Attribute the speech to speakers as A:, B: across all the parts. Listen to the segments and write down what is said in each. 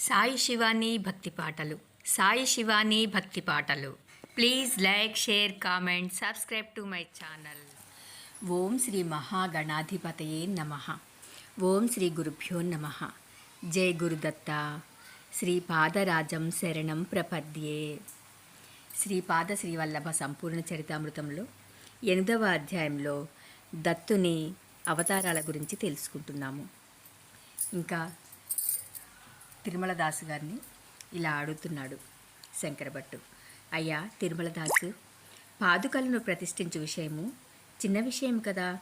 A: సాయి శివాని భక్తి పాటలు. సాయి శివాని భక్తి పాటలు. Please like share comment subscribe to my channel. ఓం శ్రీ మహాగణాధిపతయే నమ. ఓం శ్రీ గురుభ్యో నమ. జై గురుదత్త. శ్రీ పాదరాజం శరణం ప్రపద్యే. శ్రీపాద శ్రీవల్లభ సంపూర్ణ చరితామృతంలో ఎనిమిదవ అధ్యాయంలో దత్తుని అవతారాల గురించి తెలుసుకుంటున్నాము. ఇంకా తిరుమలదాసు గారిని ఇలా అడుగుతున్నాడు శంకరభట్టు. అయ్యా తిరుమలదాసు పాదుకలను ప్రతిష్ఠించు విషయము చిన్న విషయం కదా.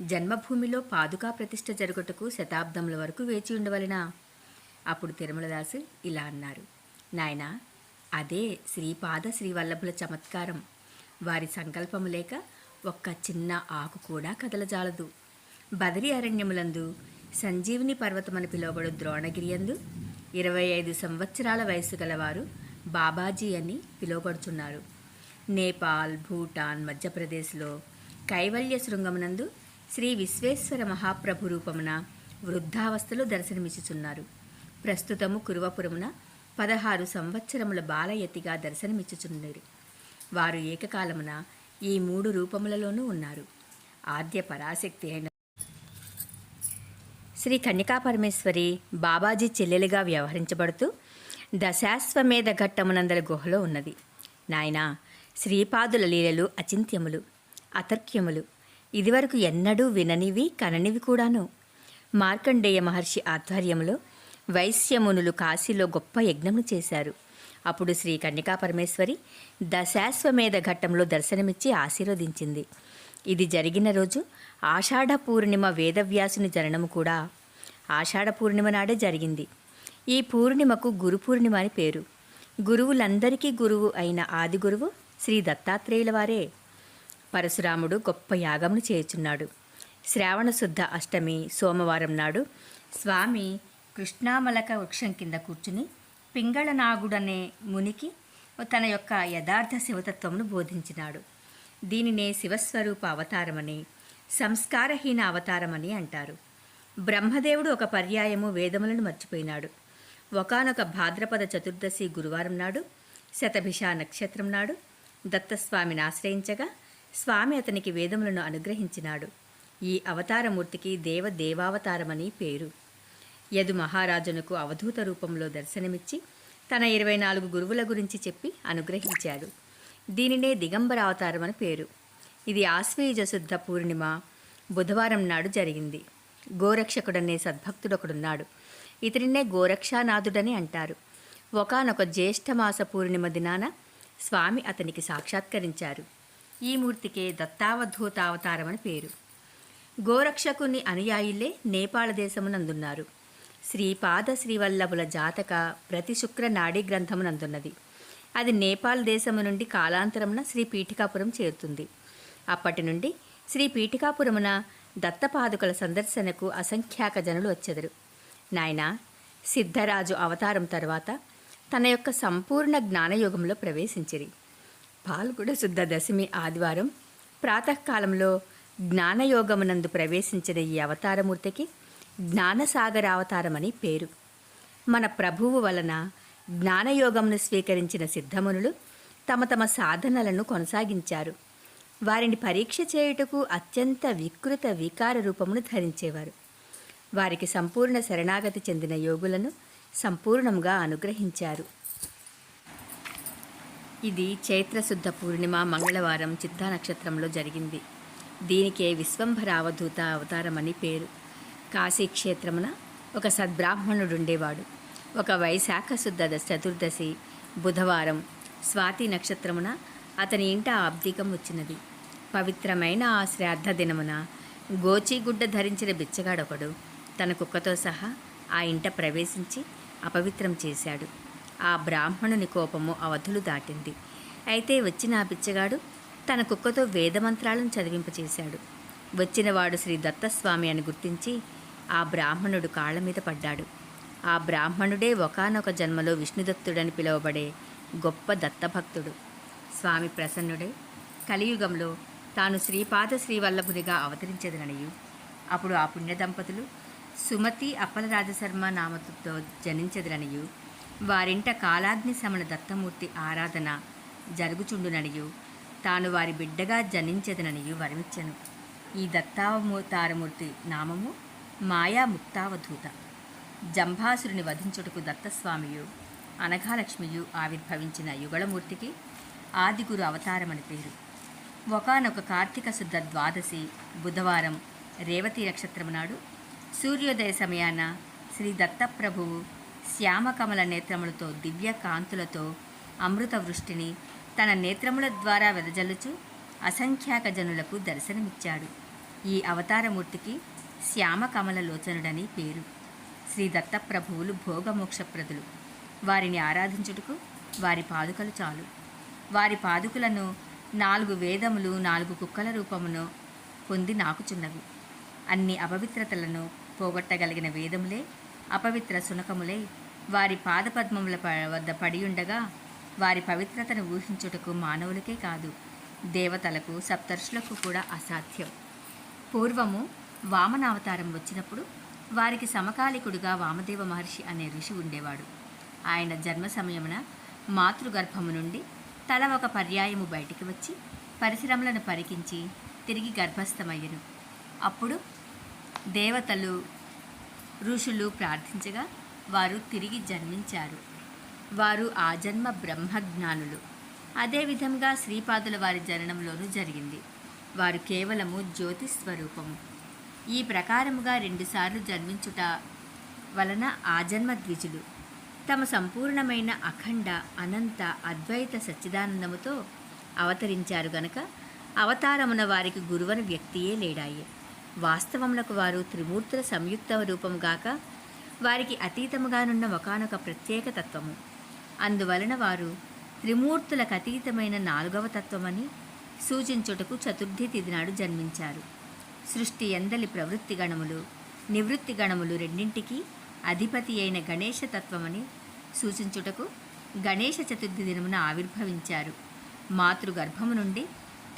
A: జన్మభూమిలో పాదుకా ప్రతిష్ఠ జరుగుటకు శతాబ్దముల వరకు వేచి ఉండవలెనా? అప్పుడు తిరుమలదాసు ఇలా అన్నారు. నాయనా అదే శ్రీపాద శ్రీవల్లభుల చమత్కారం. వారి సంకల్పము లేక ఒక్క చిన్న ఆకు కూడా కదలజాలదు. బదరి అరణ్యములందు సంజీవిని పర్వతమని పిలువబడు ద్రోణగిరియందు ఇరవై ఐదు సంవత్సరాల వయసు గలవారు బాబాజీ అని పిలువబడుచున్నారు. నేపాల్ భూటాన్ మధ్యప్రదేశ్లో కైవల్య శృంగమునందు శ్రీ విశ్వేశ్వర మహాప్రభు రూపమున వృద్ధావస్థలో దర్శనమిచ్చుచున్నారు. ప్రస్తుతము కురువపురమున పదహారు సంవత్సరముల బాలయతిగా దర్శనమిచ్చుచున్నారు వారు ఏకకాలమున ఈ మూడు రూపములలోనూ ఉన్నారు. ఆద్య పరాశక్తి అయిన శ్రీ కన్యకా పరమేశ్వరి బాబాజీ చెల్లెలుగా వ్యవహరించబడుతూ దశాశ్వమేధ ఘట్టమునందల గుహలో ఉన్నది. నాయనా శ్రీపాదుల లీలలు అచింత్యములు అతర్క్యములు. ఇదివరకు ఎన్నడూ విననివి కననివి కూడాను. మార్కండేయ మహర్షి ఆధ్వర్యంలో వైశ్యమునులు కాశీలో గొప్ప యజ్ఞమును చేశారు. అప్పుడు శ్రీ కన్యకా పరమేశ్వరి దశాశ్వమేధ ఘట్టంలో దర్శనమిచ్చి ఆశీర్వదించింది. ఇది జరిగిన రోజు ఆషాఢ పూర్ణిమ వేదవ్యాసుని జననము కూడా ఆషాఢ పూర్ణిమ నాడే జరిగింది. ఈ పూర్ణిమకు గురు పూర్ణిమ అని పేరు. గురువులందరికీ గురువు అయిన ఆది గురువు శ్రీ దత్తాత్రేయుల వారే. పరశురాముడు గొప్ప యాగమును చేయుచున్నాడు. శ్రావణ శుద్ధ అష్టమి సోమవారం నాడు స్వామి కృష్ణామలక వృక్షం కింద కూర్చుని పింగళనాగుడనే మునికి తన యొక్క యథార్థ శివతత్వమును బోధించినాడు. దీనినే శివస్వరూప అవతారమని సంస్కారహీన అవతారమని అంటారు. బ్రహ్మదేవుడు ఒక పర్యాయము వేదములను మర్చిపోయినాడు. ఒకనొక భాద్రపద చతుర్దశి గురువారం నాడు శతభిష నక్షత్రం నాడు దత్తస్వామిని ఆశ్రయించగా స్వామి అతనికి వేదములను అనుగ్రహించినాడు. ఈ అవతారమూర్తికి దేవ దేవావతారమని పేరు. యదు మహారాజునకు అవధూత రూపంలో దర్శనమిచ్చి తన ఇరవై నాలుగు గురువుల గురించి చెప్పి అనుగ్రహించాడు. దీనినే దిగంబర అవతారం అని పేరు. ఇది ఆశ్వేయుజ శుద్ధ పూర్ణిమ బుధవారం నాడు జరిగింది. గోరక్షకుడనే సద్భక్తుడొకడున్నాడు. ఇతనినే గోరక్షానాథుడని అంటారు. ఒకనొక జ్యేష్ఠమాస పూర్ణిమ దినాన స్వామి అతనికి సాక్షాత్కరించారు. ఈ మూర్తికే దత్తావధూతావతారమని పేరు. గోరక్షకుని అనుయాయులే నేపాళ దేశమునందున్నారు. శ్రీపాద శ్రీవల్లభుల జాతక ప్రతి శుక్ర నాడీ గ్రంథమునందున్నది. అది నేపాల్ దేశము నుండి కాలాంతరమున శ్రీ పీఠికాపురం చేరుతుంది. అప్పటి నుండి శ్రీ పీఠికాపురమున దత్తపాదుకల సందర్శనకు అసంఖ్యాక జనులు వచ్చెదరు. నాయన సిద్ధరాజు అవతారం తర్వాత తన యొక్క సంపూర్ణ జ్ఞానయోగంలో ప్రవేశించిరి. పాల్గొడ శుద్ధ దశమి ఆదివారం ప్రాతకాలంలో జ్ఞానయోగమునందు ప్రవేశించిన ఈ అవతారమూర్తికి జ్ఞానసాగర అవతారమని పేరు. మన ప్రభువు వలన జ్ఞానయోగమును స్వీకరించిన సిద్ధమునులు తమ తమ సాధనలను కొనసాగించారు. వారిని పరీక్ష చేయుటకు అత్యంత వికృత వికార రూపమును ధరించేవారు. వారికి సంపూర్ణ శరణాగతి చెందిన యోగులను సంపూర్ణంగా అనుగ్రహించారు. ఇది చైత్రశుద్ధ పూర్ణిమ మంగళవారం చిత్తా నక్షత్రంలో జరిగింది. దీనికే విశ్వంభర అవధూత అవతారమని పేరు. కాశీక్షేత్రమున ఒక సద్బ్రాహ్మణుడుండేవాడు. ఒక వైశాఖ శుద్ధ చతుర్దశి బుధవారం స్వాతి నక్షత్రమున అతని ఇంట అబ్దికం వచ్చినది. పవిత్రమైన ఆ శ్రాద్ధ దినమున గోచిగుడ్డ ధరించిన బిచ్చగాడొకడు తన కుక్కతో సహా ఆ ఇంట ప్రవేశించి అపవిత్రం చేశాడు. ఆ బ్రాహ్మణుని కోపము అవధులు దాటింది. అయితే వచ్చిన ఆ బిచ్చగాడు తన కుక్కతో వేదమంత్రాలను చదివింపచేశాడు. వచ్చినవాడు శ్రీ దత్తస్వామి అని గుర్తించి ఆ బ్రాహ్మణుడు కాళ్ళ మీద పడ్డాడు. ఆ బ్రాహ్మణుడే ఒకానొక జన్మలో విష్ణుదత్తుడని పిలువబడే గొప్ప దత్తభక్తుడు. స్వామి ప్రసన్నుడే. కలియుగంలో తాను శ్రీపాద శ్రీవల్లభునిగా అవతరించదననియు. అప్పుడు ఆ పుణ్య దంపతులు సుమతి అప్పలరాజశర్మ నామతుతో జనించదురనియు వారింట కాలాగ్ని సమణ దత్తమూర్తి ఆరాధన జరుగుచుండుననియు. తాను వారి బిడ్డగా జనించదననియు వరమిచ్చెను. ఈ దత్తావతారమూర్తి నామము మాయా ముక్తావధూత జంభాసురుని వధించుటకు దత్తస్వామియు అనఘాలక్ష్మియు ఆవిర్భవించిన యుగళమూర్తికి ఆదిగురు అవతారమని పేరు. ఒకనొక కార్తీక శుద్ధ ద్వాదశి బుధవారం రేవతి నక్షత్రము నాడు సూర్యోదయ సమయాన శ్రీ దత్తప్రభువు శ్యామకమల నేత్రములతో దివ్య కాంతులతో అమృత వృష్టిని తన నేత్రముల ద్వారా వెదజల్లుచు అసంఖ్యాక జనులకు దర్శనమిచ్చాడు. ఈ అవతారమూర్తికి శ్యామకమల లోచనుడని పేరు. శ్రీ దత్తప్రభువులు భోగమోక్షప్రదులు వారిని ఆరాధించుటకు వారి పాదుకలు చాలు. వారి పాదుకులను నాలుగు వేదములు నాలుగు కుక్కల రూపమును పొంది నాకుచున్నవి. అన్ని అపవిత్రతలను పోగొట్టగలిగిన వేదములే అపవిత్ర శునకములే. వారి పాదపద్మముల ప- వద్ద పడియుండగా వారి పవిత్రతను ఊహించుటకు మానవులకే కాదు దేవతలకు సప్తర్షులకు కూడా అసాధ్యం. పూర్వము వామనావతారం వచ్చినప్పుడు వారికి సమకాలికుడుగా వామదేవ మహర్షి అనే ఋషి ఉండేవాడు. ఆయన జన్మ సమయమున మాతృగర్భము నుండి తల ఒక పర్యాయము బయటికి వచ్చి పరిశ్రమలను పరికించి తిరిగి గర్భస్థమయ్యను. అప్పుడు దేవతలు ఋషులు ప్రార్థించగా వారు తిరిగి జన్మించారు. వారు ఆ జన్మ బ్రహ్మజ్ఞానులు. అదేవిధంగా శ్రీపాదుల వారి జననంలోనూ జరిగింది. వారు కేవలము జ్యోతి స్వరూపము. ఈ ప్రకారముగా రెండుసార్లు జన్మించుట వలన ఆ జన్మ ద్విజులు. తమ సంపూర్ణమైన అఖండ అనంత అద్వైత సచ్చిదానందముతో అవతరించారు గనక అవతారమున వారికి గురువని వ్యక్తియే లేడాయే. వాస్తవములకు వారు త్రిమూర్తుల సంయుక్త రూపముగాక వారికి అతీతముగానున్న ఒకనొక ప్రత్యేక తత్వము. అందువలన వారు త్రిమూర్తులకు అతీతమైన నాలుగవ తత్వమని సూచించుటకు చతుర్థి తిథి నాడు జన్మించారు. సృష్టి ఎందలి ప్రవృత్తి గణములు నివృత్తి గణములు రెండింటికి అధిపతి అయిన గణేష తత్వమని సూచించుటకు గణేష చతుర్థి దినమున ఆవిర్భవించారు. మాతృగర్భము నుండి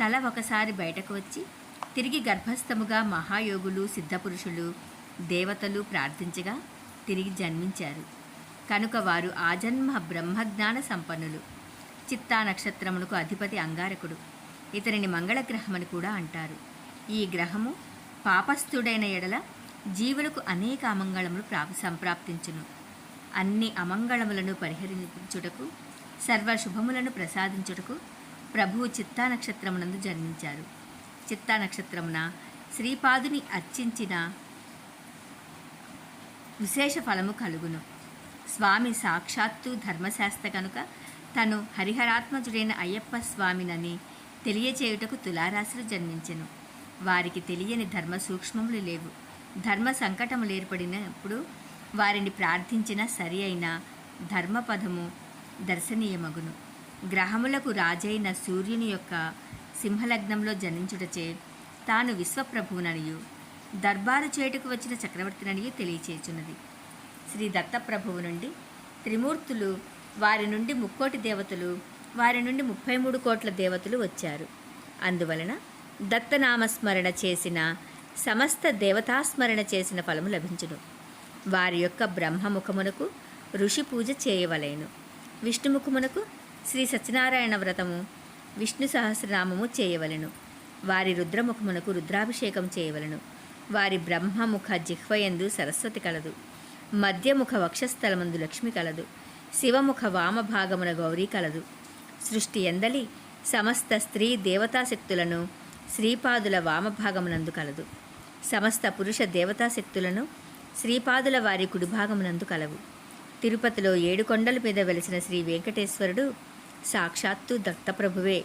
A: తల ఒకసారి బయటకు వచ్చి తిరిగి గర్భస్థముగా మహాయోగులు సిద్ధపురుషులు దేవతలు ప్రార్థించగా తిరిగి జన్మించారు. కనుక వారు ఆజన్మ బ్రహ్మజ్ఞాన సంపన్నులు. చిత్తా నక్షత్రమునకు అధిపతి అంగారకుడు. ఇతనిని మంగళగ్రహమని కూడా అంటారు. ఈ గ్రహము పాపస్థుడైన ఎడల జీవులకు అనేక అమంగళములు ప్రా సంప్రాప్తించును. అన్ని అమంగళములను పరిహరించుటకు సర్వ శుభములను ప్రసాదించుటకు ప్రభువు చిత్తా నక్షత్రమునందు జన్మించారు. చిత్తా నక్షత్రమున శ్రీపాదుని అర్చించిన విశేష ఫలము కలుగును. స్వామి సాక్షాత్తు ధర్మశాస్త్ర కనుక తను హరిహరాత్మజుడైన అయ్యప్ప స్వామినని తెలియచేయుటకు తులారాశులు జన్మించెను. వారికి తెలియని ధర్మ సూక్ష్మములు లేవు. ధర్మ సంకటములు ఏర్పడినప్పుడు వారిని ప్రార్థించిన సరి అయిన ధర్మపదము దర్శనీయమగును. గ్రహములకు రాజైన సూర్యుని యొక్క సింహలగ్నంలో జనించుటచే తాను విశ్వప్రభువుననియు దర్బారు చేటుకు వచ్చిన చక్రవర్తిననియు తెలియచేచున్నది. శ్రీ దత్తప్రభువు నుండి త్రిమూర్తులు వారి నుండి ముక్కోటి దేవతలు వారి నుండి ముప్పై మూడు కోట్ల దేవతలు వచ్చారు. అందువలన దత్తనామస్మరణ చేసిన సమస్త దేవతాస్మరణ చేసిన ఫలము లభించును. వారి యొక్క బ్రహ్మముఖమునకు ఋషి పూజ చేయవలెను. విష్ణుముఖమునకు శ్రీ సత్యనారాయణ వ్రతము విష్ణు సహస్రనామము చేయవలెను. వారి రుద్రముఖమునకు రుద్రాభిషేకం చేయవలెను. వారి బ్రహ్మముఖ జిహ్వయందు సరస్వతి కలదు. మధ్యముఖ వక్షస్థలమందు లక్ష్మి కలదు. శివముఖ వామభాగమున గౌరీ కలదు. సృష్టి ఎందలి సమస్త స్త్రీ దేవతాశక్తులను శ్రీపాదుల వామభాగమునందు కలదు. సమస్త పురుష దేవతాశక్తులను శ్రీపాదుల వారి కుడిభాగమునందు కలవు. తిరుపతిలో ఏడు కొండల మీద వెలిసిన శ్రీ వెంకటేశ్వరుడు సాక్షాత్తు దత్తప్రభువే.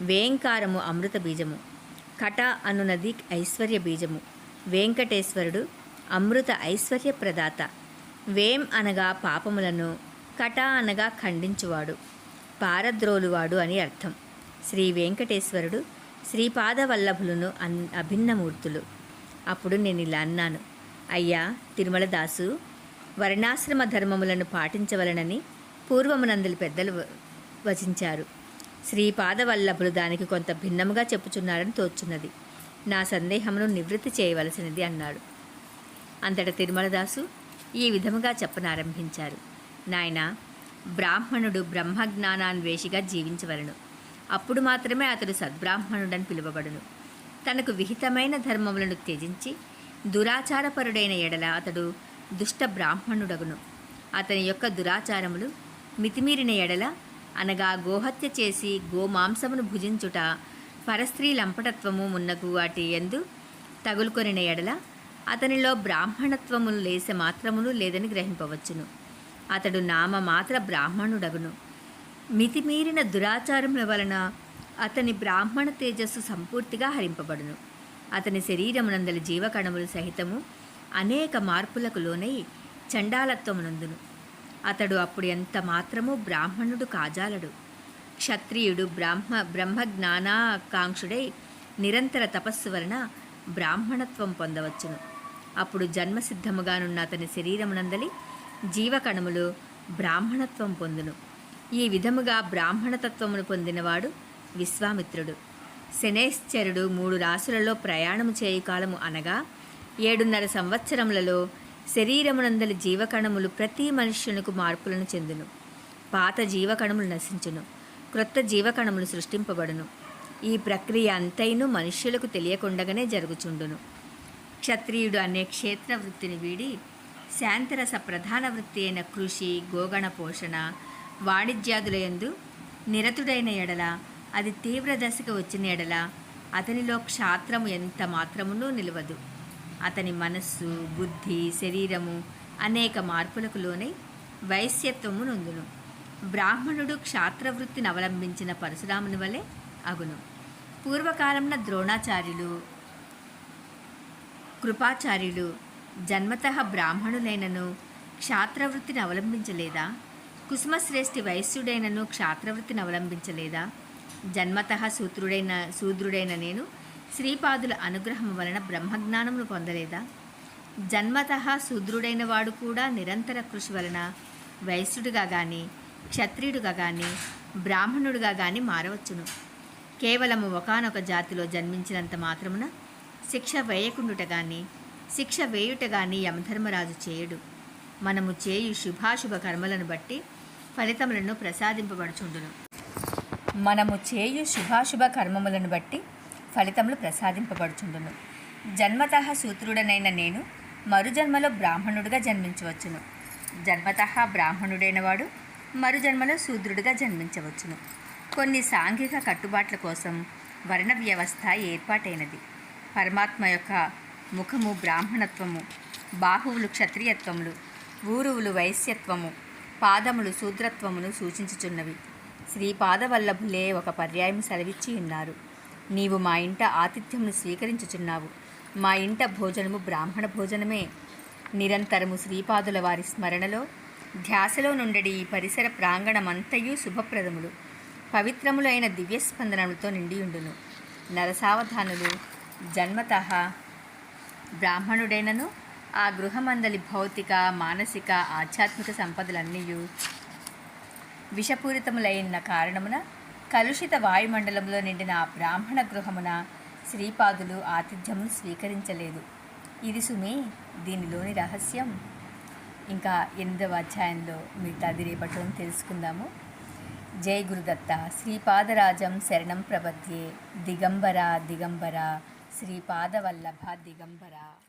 A: వేంకారము అమృత బీజము. కట అనునది ఐశ్వర్య బీజము. వెంకటేశ్వరుడు అమృత ఐశ్వర్య ప్రదాత. వేం అనగా పాపములను కట అనగా ఖండించువాడు. పారద్రోలువాడు అని అర్థం. శ్రీ వెంకటేశ్వరుడు శ్రీపాదవల్లభులను అన్ అభిన్నమూర్తులు. అప్పుడు నేను ఇలా అన్నాను. అయ్యా తిరుమలదాసు వర్ణాశ్రమ ధర్మములను పాటించవలనని పూర్వమునందులు పెద్దలు వచించారు. శ్రీపాదవల్లభులు దానికి కొంత భిన్నముగా చెప్పుచున్నారని తోచున్నది. నా సందేహమును నివృత్తి చేయవలసినది అన్నాడు. అంతట తిరుమలదాసు ఈ విధముగా చెప్పనారంభించారు. నాయన బ్రాహ్మణుడు బ్రహ్మజ్ఞానాన్వేషిగా జీవించవలను. అప్పుడు మాత్రమే అతడు సద్బ్రాహ్మణుడని పిలువబడును. తనకు విహితమైన ధర్మములను త్యజించి దురాచారపరుడైన ఎడల అతడు దుష్ట బ్రాహ్మణుడగును. అతని యొక్క దురాచారములు మితిమీరిన ఎడల అనగా గోహత్య చేసి గోమాంసమును భుజించుట పరస్త్రీ లంపటత్వము మున్నగు వాటి ఎందు తగులుకొనిన ఎడల అతనిలో బ్రాహ్మణత్వములు లేసే మాత్రమును లేదని గ్రహింపవచ్చును. అతడు నామ మాత్ర బ్రాహ్మణుడగును. మితిమీరిన దురాచారముల వలన అతని బ్రాహ్మణ తేజస్సు సంపూర్తిగా హరింపబడును. అతని శరీరమునందలి జీవకణములు సహితము అనేక మార్పులకు లోనై చండాలత్వమునందును. అతడు అప్పుడు ఎంత మాత్రము బ్రాహ్మణుడు కాజాలడు. క్షత్రియుడు బ్రాహ్మ బ్రహ్మజ్ఞానాకాంక్షుడై నిరంతర తపస్సు వలన బ్రాహ్మణత్వం పొందవచ్చును. అప్పుడు జన్మసిద్ధముగానున్న అతని శరీరమునందలి జీవకణములు బ్రాహ్మణత్వం పొందును. ఈ విధముగా బ్రాహ్మణతత్వమును పొందినవాడు విశ్వామిత్రుడు. శనేశ్చరుడు మూడు రాసులలో ప్రయాణము చేయు కాలము అనగా ఏడున్నర సంవత్సరములలో శరీరమునందలి జీవకణములు ప్రతి మనుష్యునకు మార్పులను చెందును. పాత జీవకణములు నశించును. క్రొత్త జీవకణములు సృష్టింపబడును. ఈ ప్రక్రియ అంతైను మనుష్యులకు తెలియకుండగానే జరుగుచుండును. క్షత్రియుడు అనే క్షేత్ర వృత్తిని వీడి శాంతిరస ప్రధాన వృత్తి అయిన కృషి గోగణ పోషణ వాణిజ్యాదులయందు నిరతుడైన ఎడల అది తీవ్ర దశకు వచ్చిన ఎడల అతనిలో క్షాత్రము ఎంత మాత్రమునూ నిలవదు. అతని మనస్సు బుద్ధి శరీరము అనేక మార్పులకు లోనై వైశ్యత్వము నొందును. బ్రాహ్మణుడు క్షాత్రవృత్తిని అవలంబించిన పరశురాముని వలె అగును. పూర్వకాలంలో ద్రోణాచార్యులు కృపాచార్యులు జన్మత బ్రాహ్మణులైనను క్షాత్రవృత్తిని అవలంబించలేదా? కుసుమశ్రేష్ఠి వైశ్యుడైనను క్షాత్రవృత్తిని అవలంబించలేదా? జన్మత సూత్రుడైన శూద్రుడైన నేను శ్రీపాదుల అనుగ్రహం వలన బ్రహ్మజ్ఞానమును పొందలేదా? జన్మత శూద్రుడైన వాడు కూడా నిరంతర కృషి వలన వైశ్యుడిగా కానీ క్షత్రియుడిగా కానీ బ్రాహ్మణుడిగా కానీ మారవచ్చును. కేవలము ఒకానొక జాతిలో జన్మించినంత మాత్రమున శిక్ష వేయకుండుట గాని శిక్ష వేయుట గాని యమధర్మరాజు చేయడు. మనము చేయు శుభాశుభ కర్మలను బట్టి ఫలితములను ప్రసాదింపబడుచుండును. మనము చేయు శుభాశుభ కర్మములను బట్టి ఫలితములు ప్రసాదింపబడుచుండును. జన్మత సూత్రుడనైన నేను మరుజన్మలో బ్రాహ్మణుడిగా జన్మించవచ్చును. జన్మత బ్రాహ్మణుడైన వాడు మరుజన్మలో శూద్రుడిగా జన్మించవచ్చును. కొన్ని సాంఘిక కట్టుబాట్ల కోసం వర్ణ వ్యవస్థ ఏర్పాటైనది. పరమాత్మ యొక్క ముఖము బ్రాహ్మణత్వము బాహువులు క్షత్రియత్వములు ఊరువులు వైశ్యత్వము పాదములు శూద్రత్వమును సూచించుచున్నవి. శ్రీపాదవల్లభులే ఒక పర్యాయం సెలవిచ్చి ఉన్నారు. నీవు మా ఇంట ఆతిథ్యమును స్వీకరించుచున్నావు. మా ఇంట భోజనము బ్రాహ్మణ భోజనమే. నిరంతరము శ్రీపాదుల వారి స్మరణలో ధ్యాసలో నుండడి ఈ పరిసర ప్రాంగణమంతయు శుభప్రదములు. పవిత్రములైన దివ్యస్పందనములతో నిండియుండును. నరసావధానులు జన్మత బ్రాహ్మణుడైనను ఆ గృహమందలి భౌతిక మానసిక ఆధ్యాత్మిక సంపదలన్నీ విషపూరితములైన కారణమున కలుషిత వాయుమండలంలో నిండిన ఆ బ్రాహ్మణ గృహమున శ్రీపాదులు ఆతిథ్యమును స్వీకరించలేదు. ఇది సుమి దీనిలోని రహస్యం. ఇంకా ఎనిమిదవ అధ్యాయంలో మిగతాది రేపటి తెలుసుకుందాము. జై గురుదత్త. శ్రీపాదరాజం శరణం ప్రబధ్యే దిగంబర దిగంబర. శ్రీపాదవల్లభ దిగంబర.